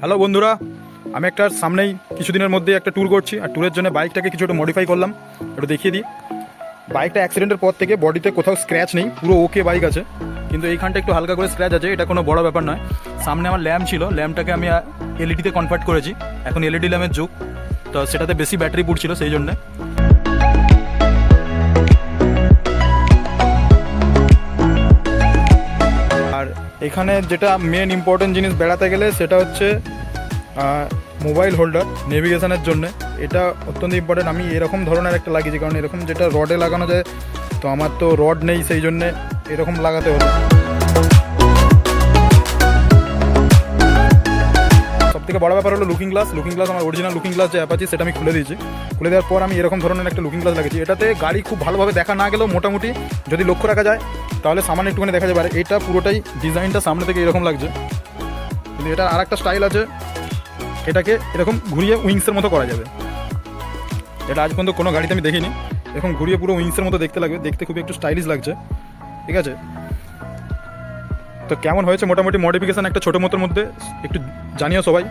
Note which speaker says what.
Speaker 1: Hello বন্ধুরা, আমি একটা সামনেই কিছুদিনের মধ্যে একটা ট্যুর করছি, আর ট্যুরের জন্য বাইকটাকে কিছু একটু মডিফাই করলাম, একটু দেখিয়ে দিই। বাইকটা অ্যাক্সিডেন্টের পর থেকে বডিতে কোথাও স্ক্র্যাচ নেই, পুরো ওকে বাইক আছে, কিন্তু এইখানটা একটু হালকা করে স্ক্র্যাচ আছে, এটা কোনো বড় ব্যাপার নয়। সামনে আমার ল্যাম্প ছিল ল্যাম্পটাকে আমি এলইডিতে কনভার্ট করেছি, এখন এলইডি ল্যাম্পের যুগ, তো সেটাতে বেশি ব্যাটারি পুড়ছিল, সেই জন্যে। এখানে যেটা মেন ইম্পর্টেন্ট জিনিস বেড়াতে গেলে সেটা হচ্ছে মোবাইল হোল্ডার নেভিগেশনের জন্য। এটা অত্যন্ত ইম্পর্টেন্ট আমি এরকম ধরনের একটা লাগিয়েছি, কারণ এরকম যেটা রডে লাগানো যায়, তো আমার তো রড নেই সেই জন্যে এরকম লাগাতে হলো। সব থেকে বড় ব্যাপার হলো লুকিং গ্লাস লুকিং গ্লাস আমার অরিজিনাল লুকিং গ্লাস যে অ্যাপ আছে, সেটা আমি খুলে দিয়েছি। খুলে দেওয়ার পর আমি এরকম ধরনের একটা লুকিং গ্লাস লাগিয়েছি। এটাতে গাড়ি খুব ভালোভাবে দেখা না গেলেও মোটামুটি যদি লক্ষ্য রাখা যায় তাহলে সামান্য একটুখানি দেখা যাবে। আর এটা পুরোটাই ডিজাইনটা সামনে থেকে এরকম লাগছে। কিন্তু এটার আর একটা স্টাইল আছে। এটাকে এরকম ঘুরিয়ে উইংসের মতো করা যাবে। এটা আজ পর্যন্ত কোনো গাড়িতে আমি দেখিনি। এরকম ঘুরিয়ে পুরো উইংসের মতো দেখতে লাগবে। দেখতে খুবই একটু স্টাইলিশ লাগছে। ঠিক আছে? তো কেমন হয়েছে মোটামুটি মডিফিকেশন একটা ছোটো মতোর মধ্যে? একটু জানিও সবাই।